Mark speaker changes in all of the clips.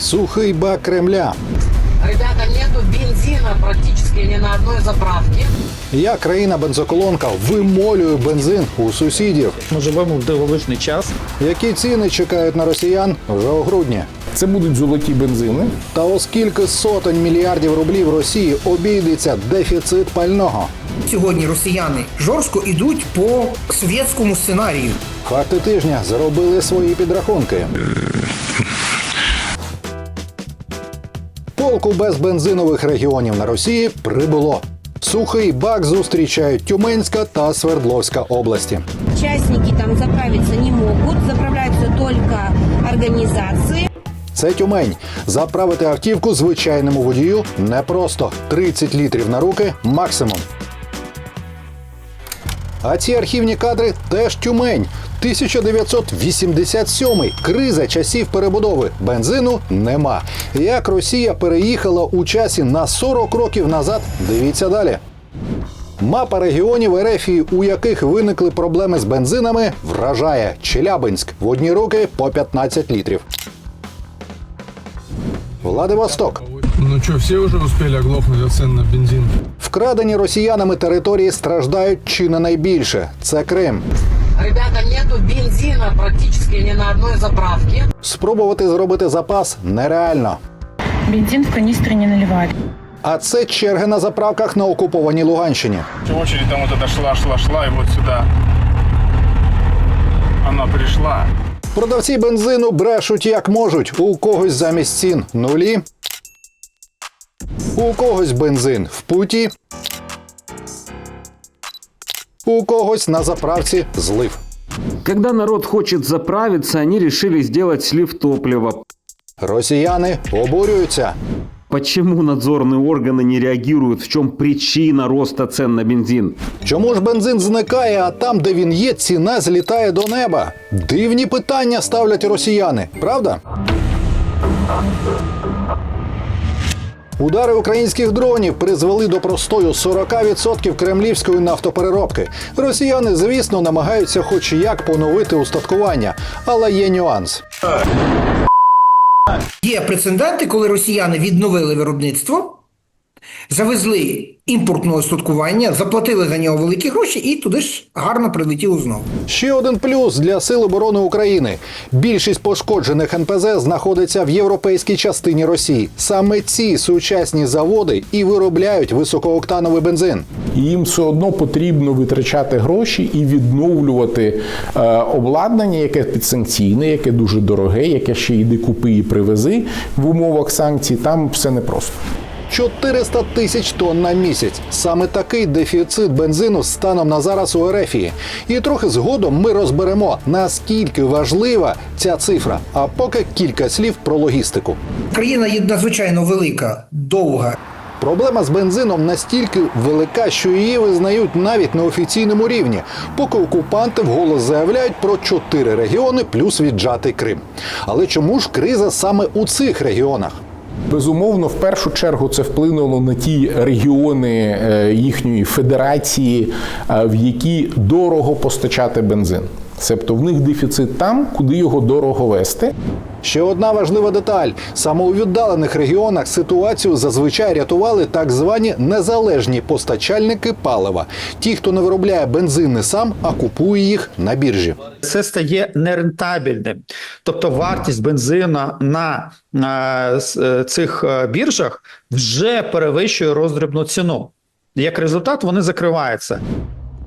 Speaker 1: Сухий бак Кремля.
Speaker 2: Ребята, нету бензина практически ни на одной заправке.
Speaker 1: Я країна бензоколонка вимолюю бензин у сусідів.
Speaker 3: Ми живемо в дивовижний час.
Speaker 1: Які ціни чекають на росіян вже у грудні?
Speaker 4: Це будуть золоті бензини.
Speaker 1: Та оскільки сотень мільярдів рублів Росії обійдеться дефіцит пального.
Speaker 5: Сьогодні росіяни жорстко йдуть по совєтському сценарію.
Speaker 1: Факти тижня зробили свої підрахунки. Полку без бензинових регіонів на Росії прибуло. Сухий бак зустрічають Тюменська та Свердловська області.
Speaker 6: Учасники там заправиться не можуть, заправляються только організації.
Speaker 1: Це Тюмень. Заправити автівку звичайному водію непросто. 30 літрів на руки максимум. А ці архівні кадри теж Тюмень. 1987 криза часів перебудови. Бензину нема. Як Росія переїхала у часі на 40 років назад, дивіться далі. Мапа регіонів Ерефії, у яких виникли проблеми з бензинами, вражає Челябинськ в одні руки по 15 літрів. Владивосток.
Speaker 7: Ну что, все уже успели оглохнуть от цен на бензин?
Speaker 1: Вкрадені росіянами території страждають чи не найбільше. Це Крим.
Speaker 2: Ребята, нету бензина практически ни на одной заправке.
Speaker 1: Спробувати зробити запас нереально.
Speaker 8: Бензин в канистры не наливали.
Speaker 1: А це черги на заправках на окупованій Луганщині.
Speaker 9: Очередь там вот эта шла, шла, шла, и вот сюда она пришла.
Speaker 1: Продавці бензину брешуть як можуть. У когось замість цін нулі. У когось бензин в путі. У когось на заправці злив.
Speaker 10: Когда народ хочет заправиться, они решили сделать слив топлива.
Speaker 1: Росіяни обурюються.
Speaker 10: Почему надзорные органы не реагируют? В чем причина роста цен на бензин?
Speaker 1: Чому ж бензин зникає, а там, де він є, ціна злітає до неба? Дивні питання ставлять росіяни, правда? Удари українських дронів призвели до простою 40% кремлівської нафтопереробки. Росіяни, звісно, намагаються хоч як поновити устаткування, але є нюанс.
Speaker 5: Є прецеденти, коли росіяни відновили виробництво, завезли імпортне остаткування, заплатили за нього великі гроші і туди ж гарно прилетіло знову.
Speaker 1: Ще один плюс для Сил оборони України. Більшість пошкоджених НПЗ знаходиться в європейській частині Росії. Саме ці сучасні заводи і виробляють високооктановий бензин.
Speaker 4: І їм все одно потрібно витрачати гроші і відновлювати е, обладнання, яке підсанкційне, яке дуже дороге, яке ще йди купи і привези в умовах санкцій. Там все непросто.
Speaker 1: 400 тисяч тонн на місяць. Саме такий дефіцит бензину станом на зараз у Ерефії. І трохи згодом ми розберемо, наскільки важлива ця цифра. А поки кілька слів про логістику.
Speaker 5: Країна є надзвичайно велика, довга.
Speaker 1: Проблема з бензином настільки велика, що її визнають навіть на офіційному рівні, поки окупанти вголос заявляють про чотири регіони плюс віджатий Крим. Але чому ж криза саме у цих регіонах?
Speaker 4: Безумовно, в першу чергу це вплинуло на ті регіони е, їхньої федерації, е, в які дорого постачати бензин. Себто в них дефіцит там, куди його дорого вести.
Speaker 1: Ще одна важлива деталь: саме у віддалених регіонах ситуацію зазвичай рятували так звані незалежні постачальники палива, ті, хто не виробляє бензини сам, а купує їх на біржі.
Speaker 3: Це стає нерентабельним. Тобто вартість бензина на, на цих е, біржах вже перевищує роздрібну ціну. Як результат, вони закриваються.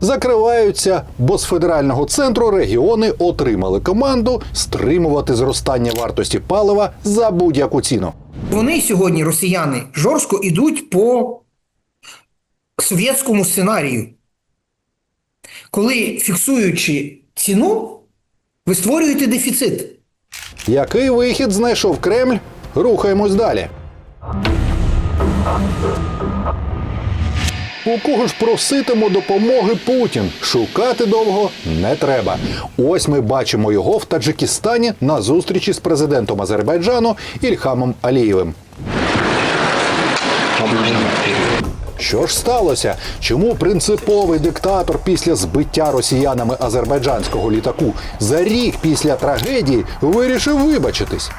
Speaker 1: Закриваються, бо з федерального центру регіони отримали команду стримувати зростання вартості палива за будь-яку ціну.
Speaker 5: Вони сьогодні, росіяни, жорстко йдуть по совєтському сценарію. Коли фіксуючи ціну, ви створюєте дефіцит.
Speaker 1: Який вихід знайшов Кремль? Рухаємось далі. У кого ж проситиму допомоги Путін? Шукати довго не треба. Ось ми бачимо його в Таджикистані на зустрічі з президентом Азербайджану Ільхамом Алієвим. Що ж сталося? Чому принциповий диктатор після збиття росіянами азербайджанського літаку за рік після трагедії вирішив вибачитись?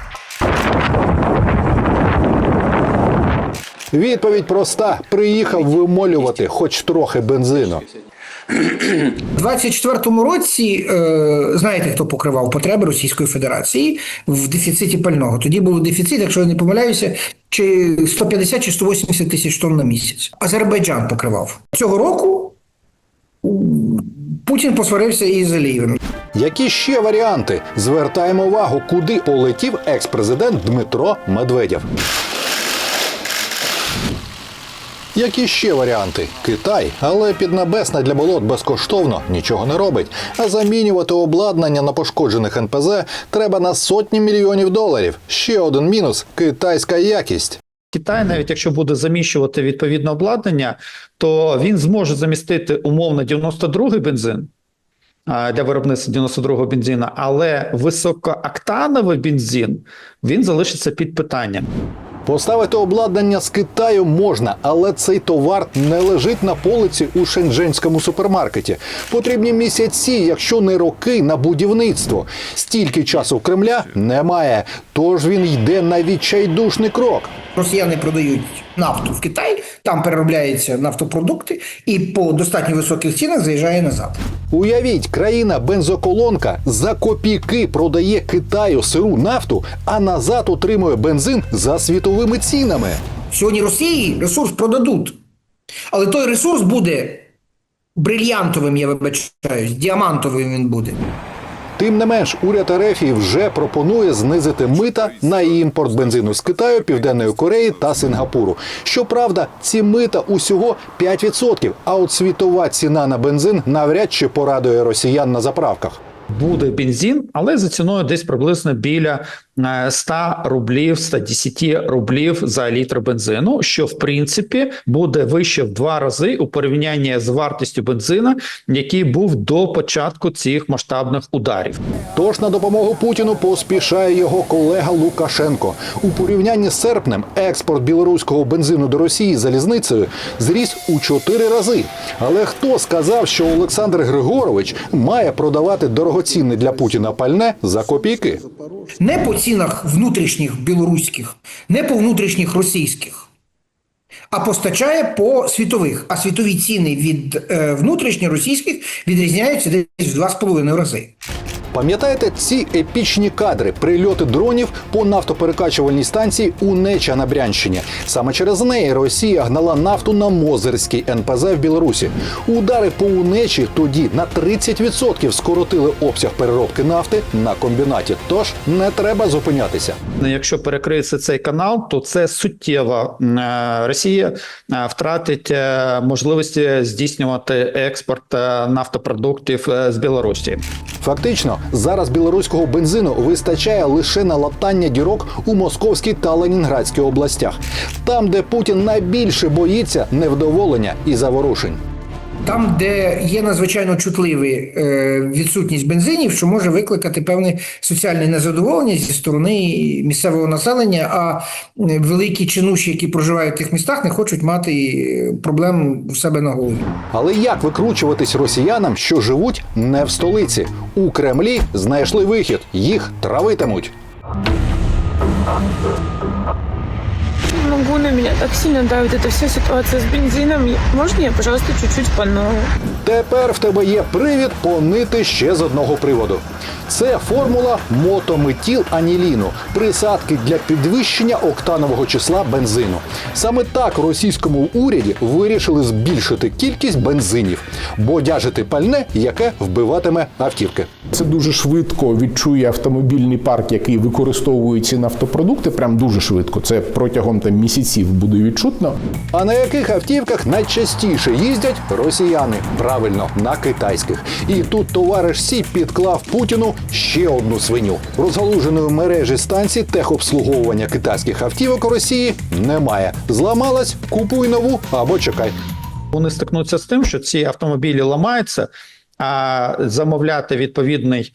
Speaker 1: Відповідь проста: приїхав вимолювати хоч трохи бензину.
Speaker 5: У 24-му році, е, знаєте, хто покривав потреби Російської Федерації в дефіциті пального. Тоді був дефіцит, якщо я не помиляюся, чи 150 чи 180 тисяч тонн на місяць. Азербайджан покривав. Цього року Путін посварився із Алієвим.
Speaker 1: Які ще варіанти? Звертаємо увагу, куди полетів екс-президент Дмитро Медведєв. Які ще варіанти? Китай, але піднебесна для болот безкоштовно нічого не робить. А замінювати обладнання на пошкоджених НПЗ треба на сотні мільйонів доларів. Ще один мінус китайська якість.
Speaker 3: Китай, навіть якщо буде заміщувати відповідне обладнання, то він зможе замістити умовно 92-й бензин для виробництва 92-го бензина, але високооктановий бензин він залишиться під питанням.
Speaker 1: Поставити обладнання з Китаю можна, але цей товар не лежить на полиці у шендженському супермаркеті. Потрібні місяці, якщо не роки, на будівництво. Стільки часу в Кремля немає. Тож він йде на відчайдушний крок.
Speaker 5: Росіяни продають нафту в Китай, там переробляються нафтопродукти і по достатньо високих цінах заїжджає назад.
Speaker 1: Уявіть, країна бензоколонка за копійки продає Китаю сиру нафту, а назад отримує бензин за світовими цінами.
Speaker 5: Сьогодні Росії ресурс продадуть. Але той ресурс буде брильянтовим, я вибачаюсь, діамантовим він буде.
Speaker 1: Тим не менш, уряд РФ вже пропонує знизити мита на імпорт бензину з Китаю, Південної Кореї та Сингапуру. Щоправда, ці мита усього 5%, а от світова ціна на бензин навряд чи порадує росіян на заправках.
Speaker 3: Буде бензин, але за ціною десь приблизно біля е, 100 рублів, 110 рублів за літр бензину, що в принципі буде вище в два рази у порівнянні з вартістю бензина, який був до початку цих масштабних ударів.
Speaker 1: Тож на допомогу Путіну поспішає його колега Лукашенко. У порівнянні з серпнем експорт білоруського бензину до Росії залізницею зріс у чотири рази. Але хто сказав, що Олександр Григорович має продавати дорогоцінне для Путіна пальне за копійки?
Speaker 5: Не по цінах внутрішніх білоруських, не по внутрішніх російських, а постачає по світових. А світові ціни від е, внутрішніх російських відрізняються десь в 2,5 рази.
Speaker 1: Пам'ятаєте ці епічні кадри прильоти дронів по нафтоперекачувальній станції у Неча на Брянщині? Саме через неї Росія гнала нафту на Мозерський НПЗ в Білорусі. Удари по Унечі тоді на 30% скоротили обсяг переробки нафти на комбінаті. Тож не треба зупинятися.
Speaker 3: Якщо перекриється цей канал, то це суттєво е, Росія е, втратить е, можливості здійснювати експорт нафтопродуктів з Білорусі.
Speaker 1: Фактично, зараз білоруського бензину вистачає лише на латання дірок у Московській та Ленінградській областях, там, де Путін найбільше боїться невдоволення і заворушень.
Speaker 5: Там, де є надзвичайно чутливі е, відсутність бензинів, що може викликати певне соціальне незадоволення зі сторони місцевого населення, а е, великі чинуші, які проживають в тих містах, не хочуть мати е, проблем у себе на голові.
Speaker 1: Але як викручуватись росіянам, що живуть не в столиці? У Кремлі знайшли вихід, їх травитимуть.
Speaker 8: Могу на меня так сильно давит эта вся ситуация с бензином. Можно я, пожалуйста, чуть-чуть пального?
Speaker 1: Тепер в тебе є привід понити ще з одного приводу. Це формула мотометіл аніліну, присадки для підвищення октанового числа бензину. Саме так російському уряді вирішили збільшити кількість бензинів, бодяжити пальне, яке вбиватиме автівки.
Speaker 4: Це дуже швидко відчує автомобільний парк, який використовує ці нафтопродукти. Прям дуже швидко. Це протягом там місяців буде відчутно.
Speaker 1: А на яких автівках найчастіше їздять росіяни? Правильно, на китайських. І тут товариш Сі підклав Путіну ще одну свиню. Розгалуженої мережі станцій техобслуговування китайських автівок у Росії немає. Зламалась, купуй нову або чекай.
Speaker 3: Вони стикнуться з тим, що ці автомобілі ламаються. А замовляти відповідний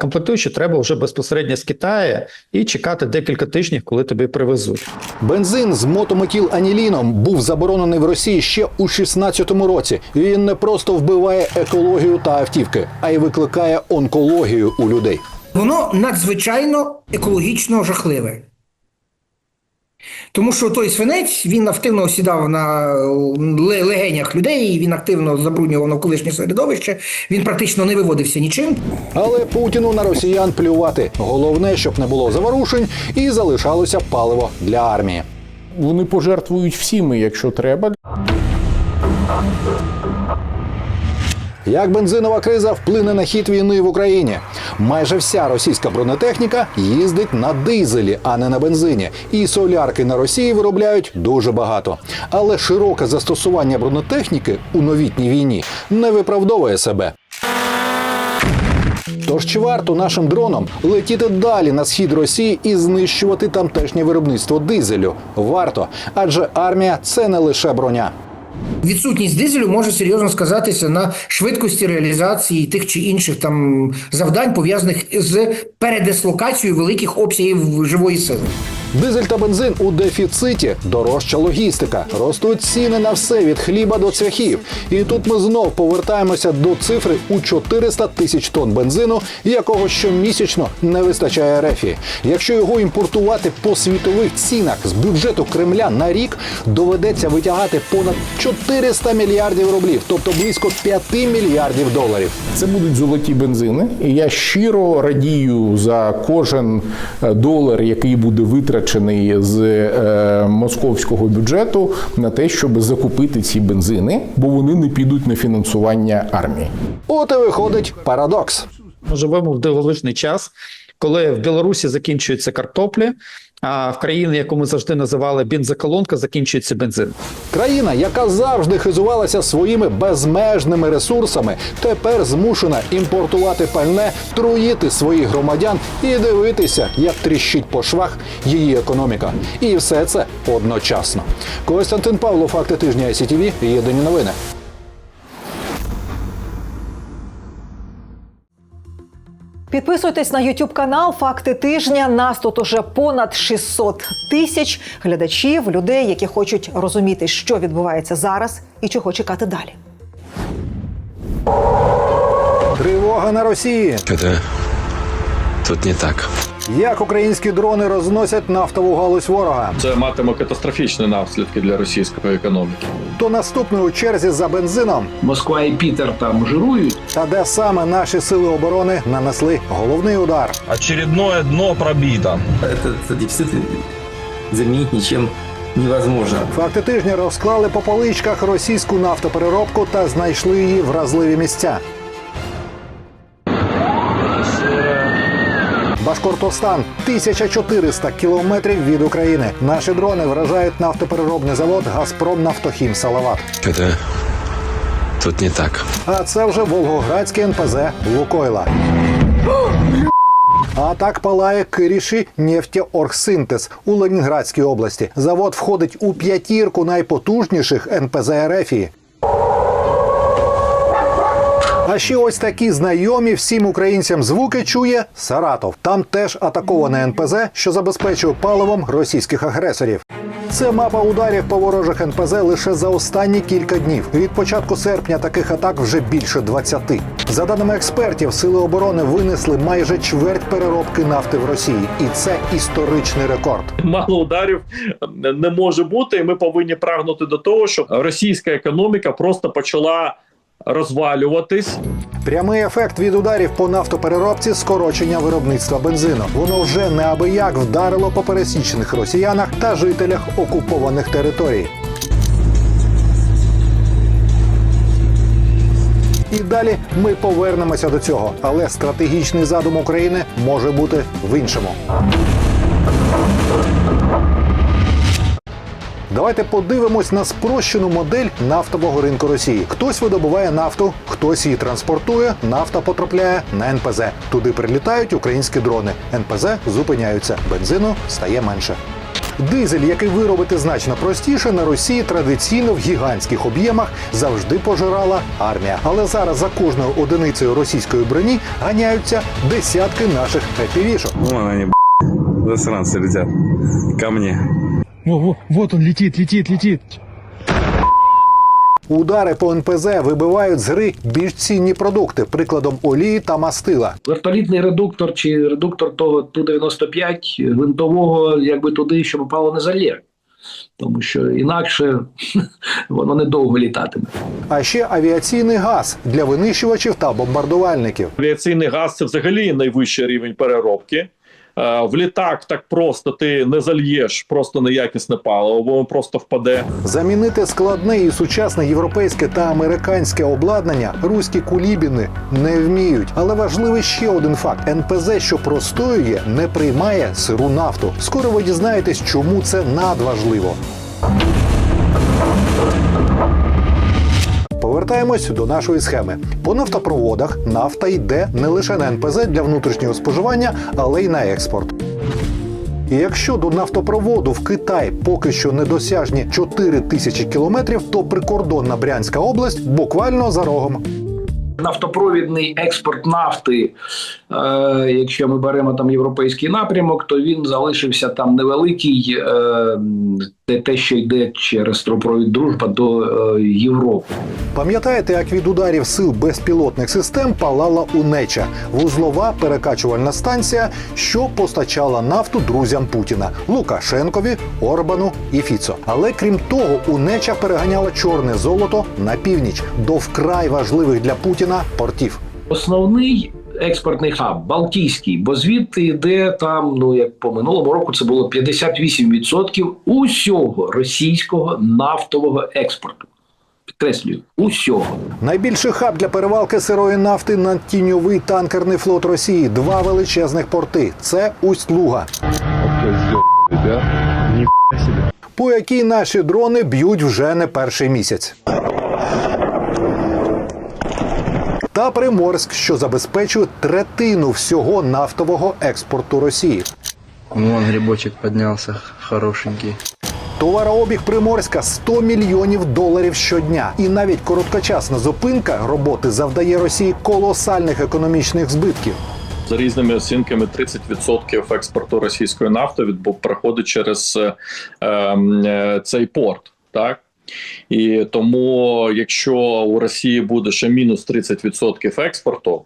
Speaker 3: комплектуючий треба вже безпосередньо з Китаю і чекати декілька тижнів, коли тобі привезуть.
Speaker 1: Бензин з мотометіл-аніліном був заборонений в Росії ще у 16-му році. Він не просто вбиває екологію та автівки, а й викликає онкологію у людей.
Speaker 5: Воно надзвичайно екологічно жахливе. Тому що той свинець він активно осідав на ле- легенях людей, він активно забруднював навколишнє середовище, він практично не виводився нічим.
Speaker 1: Але Путіну на росіян плювати. Головне, щоб не було заворушень і залишалося паливо для армії.
Speaker 4: Вони пожертвують всіми, якщо треба.
Speaker 1: Як бензинова криза вплине на хід війни в Україні? Майже вся російська бронетехніка їздить на дизелі, а не на бензині. І солярки на Росії виробляють дуже багато. Але широке застосування бронетехніки у новітній війні не виправдовує себе. Тож чи варто нашим дронам летіти далі на схід Росії і знищувати тамтешнє виробництво дизелю? Варто, адже армія це не лише броня.
Speaker 5: Відсутність дизелю може серйозно сказатися на швидкості реалізації тих чи інших там завдань, пов'язаних з передислокацією великих обсягів живої сили.
Speaker 1: Дизель та бензин у дефіциті, дорожча логістика, ростуть ціни на все від хліба до цвяхів. І тут ми знов повертаємося до цифри у 400 тисяч тонн бензину, якого щомісячно не вистачає рефі. Якщо його імпортувати по світових цінах з бюджету Кремля на рік, доведеться витягати понад 400 мільярдів рублів, тобто близько 5 мільярдів доларів.
Speaker 4: Це будуть золоті бензини, і я щиро радію за кожен е, долар, який буде витрачений з е, московського бюджету на те, щоб закупити ці бензини, бо вони не підуть на фінансування армії.
Speaker 1: От і виходить парадокс.
Speaker 3: Ми живемо в дивовижний час, коли в Білорусі закінчується картоплі, а в країні, яку ми завжди називали бензоколонка, закінчується бензин.
Speaker 1: Країна, яка завжди хизувалася своїми безмежними ресурсами, тепер змушена імпортувати пальне, труїти своїх громадян і дивитися, як тріщить по швах її економіка. І все це одночасно. Костянтин Павло, факти тижня ICTV, єдині новини.
Speaker 11: Підписуйтесь на YouTube канал Факти тижня. Нас тут уже понад 600 тисяч глядачів, людей, які хочуть розуміти, що відбувається зараз і чого чекати далі.
Speaker 1: Тривога на Росії.
Speaker 12: Це тут не так.
Speaker 1: Як українські дрони розносять нафтову галузь ворога?
Speaker 9: Це матиме катастрофічні наслідки для російської економіки.
Speaker 1: То наступний у черзі за бензином.
Speaker 13: Москва і Пітер там жирують.
Speaker 1: Та де саме наші сили оборони нанесли головний удар.
Speaker 12: Очередное дно пробито.
Speaker 13: Этот дефіцит замінити нічим невозможно.
Speaker 1: Факти тижня розклали по поличках російську нафтопереробку та знайшли її вразливі місця. Башкортостан 1400 кілометрів від України. Наші дрони вражають нафтопереробний завод Газпром Нафтохім Салават.
Speaker 12: Это тут не так.
Speaker 1: А це вже Волгоградський НПЗ Лукойла. А так палає Киріші нефтеоргсинтез у Ленінградській області. Завод входить у п'ятірку найпотужніших НПЗ РФії. А ще ось такі знайомі всім українцям звуки чує Саратов. Там теж атаковане НПЗ, що забезпечує паливом російських агресорів. Це мапа ударів по ворожих НПЗ лише за останні кілька днів. Від початку серпня таких атак вже більше 20. За даними експертів, сили оборони винесли майже чверть переробки нафти в Росії, і це історичний рекорд.
Speaker 9: Мало ударів не може бути, і ми повинні прагнути до того, щоб російська економіка просто почала розвалюватись.
Speaker 1: Прямий ефект від ударів по нафтопереробці скорочення виробництва бензину. Воно вже неабияк вдарило по пересічних росіянах та жителях окупованих територій. І далі ми повернемося до цього, але стратегічний задум України може бути в іншому. Давайте подивимось на спрощену модель нафтового ринку Росії. Хтось видобуває нафту, хтось її транспортує. Нафта потрапляє на НПЗ. Туди прилітають українські дрони. НПЗ зупиняються. Бензину стає менше. Дизель, який виробити значно простіше, на Росії традиційно в гігантських об'ємах завжди пожирала армія. Але зараз за кожною одиницею російської броні ганяються десятки наших епівішок.
Speaker 12: Вон они, засранцы летят. Ко мне.
Speaker 7: Вот он летит, летит, летит.
Speaker 1: Удари по НПЗ вибивають з гри більш цінні продукти, прикладом олії та мастила.
Speaker 13: Вертолітний редуктор чи редуктор того Ту-95 гвинтового, якби туди, що попало не залє. Тому що інакше воно недовго літатиме.
Speaker 1: А ще авіаційний газ для винищувачів та бомбардувальників.
Speaker 9: Авіаційний газ це взагалі найвищий рівень переробки. Е, В літак так просто ти не зальєш просто неякісне паливо, бо просто впаде.
Speaker 1: Замінити складне і сучасне європейське та американське обладнання руські кулібіни не вміють. Але важливий ще один факт: НПЗ, що простоює, не приймає сиру нафту. Скоро ви дізнаєтесь, чому це надважливо. Повертаємось до нашої схеми. По нафтопроводах нафта йде не лише на НПЗ для внутрішнього споживання, але й на експорт. І якщо до нафтопроводу в Китай поки що недосяжні 4 тисячі кілометрів, то прикордонна Брянська область буквально за рогом.
Speaker 13: Нафтопровідний експорт нафти, е, якщо ми беремо там європейський напрямок, то він залишився там невеликий, е, те, що йде через трубопровід дружба до е, Європи.
Speaker 1: Пам'ятаєте, як від ударів сил безпілотних систем палала Унеча вузлова перекачувальна станція, що постачала нафту друзям Путіна Лукашенкові, Орбану і Фіцо. Але крім того, Унеча переганяла чорне золото на північ до вкрай важливих для Путіна портів.
Speaker 13: Основний експортний хаб Балтійський, бо звідти йде там, ну як по минулому року, це було 58% усього російського нафтового експорту. Підкреслюю, усього.
Speaker 1: Найбільший хаб для перевалки сирої нафти на тіньовий танкерний флот Росії. Два величезних порти. Це Усть-Луга. По якій наші дрони б'ють вже не перший місяць. Та Приморськ, що забезпечує третину всього нафтового експорту Росії.
Speaker 12: Вон грибочек поднялся, хорошенький.
Speaker 1: Товарообіг Приморська 100 мільйонів доларів щодня. І навіть короткочасна зупинка роботи завдає Росії колосальних економічних збитків.
Speaker 9: За різними оцінками, 30% експорту російської нафти проходить через е, ем, е, цей порт. Так і тому, якщо у Росії буде ще мінус 30% експорту,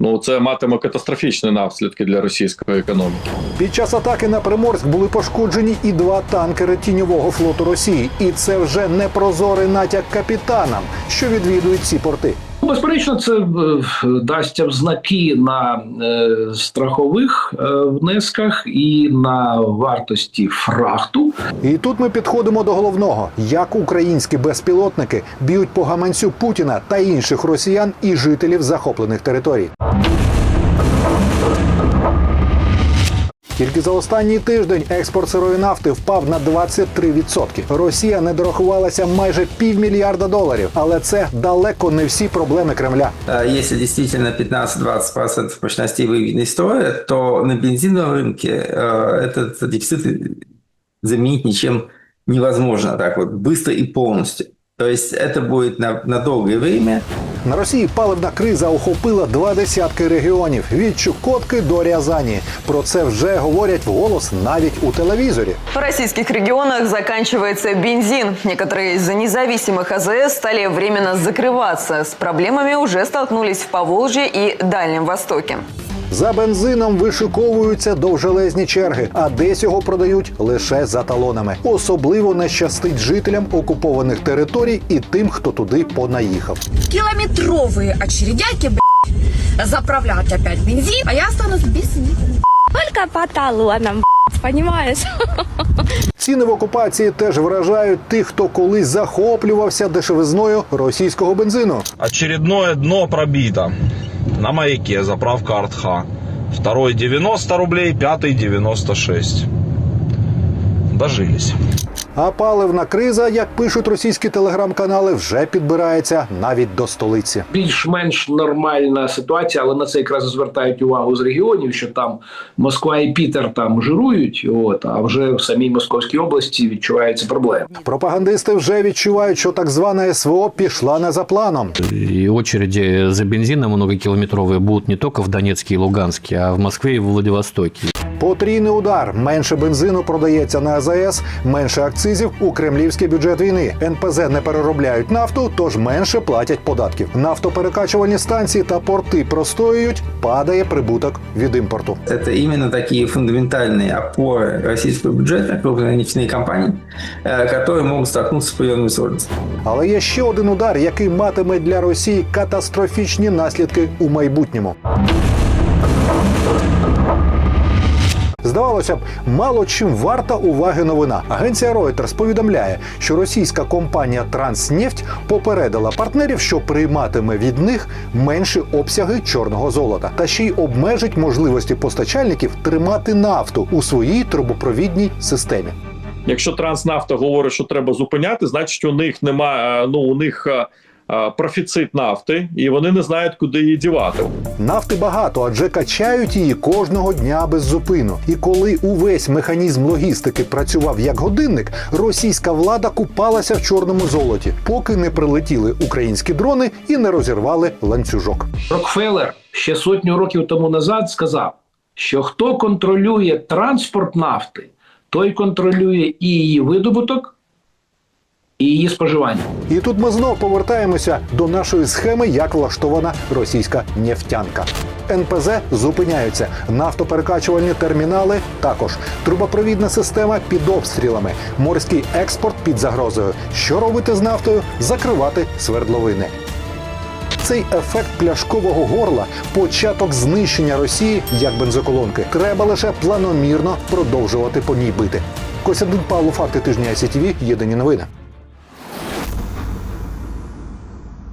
Speaker 9: ну це матиме катастрофічні наслідки для російської економіки.
Speaker 1: Під час атаки на Приморськ були пошкоджені і два танкери тіньового флоту Росії. І це вже не прозорий натяк капітанам, що відвідують ці порти.
Speaker 13: Безперечно, це дасть знаки на е, страхових е, внесках і на вартості фрахту.
Speaker 1: І тут ми підходимо до головного: як українські безпілотники б'ють по гаманцю Путіна та інших росіян і жителів захоплених територій. Тільки за останній тиждень експорт сирої нафти впав на 23%. Росія не дорахувалася майже півмільярда доларів, але це далеко не всі проблеми Кремля.
Speaker 14: Если действительно 15-20% мощностей выведены из строя, то на бензиновом рынке э, этот дефицит заменить ничем невозможно так вот быстро и полностью. То есть это будет на, на долгое время.
Speaker 1: На Росії паливна криза охопила два десятки регіонів від Чукотки до Рязані. Про це вже говорять вголос навіть у телевізорі.
Speaker 15: В российских регионах заканчивается бензин. Некоторые из независимых АЗС стали временно закрываться. С проблемами уже столкнулись в Поволжье и Дальнем Востоке.
Speaker 1: За бензином вишиковуються довжелезні черги, а десь його продають лише за талонами. Особливо не щастить жителям окупованих територій і тим, хто туди понаїхав.
Speaker 16: Километровые очередяки, блядь, заправлять опять бензин, а я останусь без них. Только по талонам, понимаешь?
Speaker 1: Ціни в окупації теж вражають тих, хто колись захоплювався дешевизною російського бензину.
Speaker 12: Очередное дно пробито. На маяке заправка Артха. Второй 90 рублей, пятый 96. Дожились.
Speaker 1: А паливна криза, як пишуть російські телеграм-канали, вже підбирається навіть до столиці.
Speaker 13: Більш-менш нормальна ситуація, але на це якраз звертають увагу з регіонів, що там Москва і Пітер там жирують, от а вже в самій Московській області відчуваються проблеми.
Speaker 1: Пропагандисти вже відчувають, що так звана СВО пішла не за планом.
Speaker 17: И очереди за бензином многокилометровые будут не только в Донецке и Луганске, а в Москве и в Владивостоке.
Speaker 1: Потрійний удар. Менше бензину продається на АЗС, менше акцизів у кремлівський бюджет війни. НПЗ не переробляють нафту, тож менше платять податків. Нафтоперекачувальні станції та порти простоюють, падає прибуток від імпорту.
Speaker 14: Это именно такие фундаментальные опоры российского бюджета, крупные нефтяные компании, э, которые могут столкнуться с определенными сложностями.
Speaker 1: Але є ще один удар, який матиме для Росії катастрофічні наслідки у майбутньому. Здавалося б, мало чим варта уваги новина. Агенція Reuters повідомляє, що російська компанія Транснефть попередила партнерів, що прийматиме від них менші обсяги чорного золота, та ще й обмежить можливості постачальників тримати нафту у своїй трубопровідній системі.
Speaker 9: Якщо Транснафта говорить, що треба зупиняти, значить у них немає. Ну у них е, е, профіцит нафти, і вони не знають, куди її дівати.
Speaker 1: Нафти багато, адже качають її кожного дня без зупину. І коли увесь механізм логістики працював як годинник, російська влада купалася в чорному золоті, поки не прилетіли українські дрони і не розірвали ланцюжок.
Speaker 13: Рокфеллер ще сотню років тому назад сказав, що хто контролює транспорт нафти, той контролює і її видобуток, і її споживання.
Speaker 1: І тут ми знов повертаємося до нашої схеми, як влаштована російська нефтянка. НПЗ зупиняються, нафтоперекачувальні термінали також. Трубопровідна система під обстрілами, морський експорт під загрозою. Що робити з нафтою? Закривати свердловини. Цей ефект пляшкового горла початок знищення Росії як бензоколонки. Треба лише планомірно продовжувати по ній бити. Костянтин Павло, факти тижня СІТВ, єдині новини.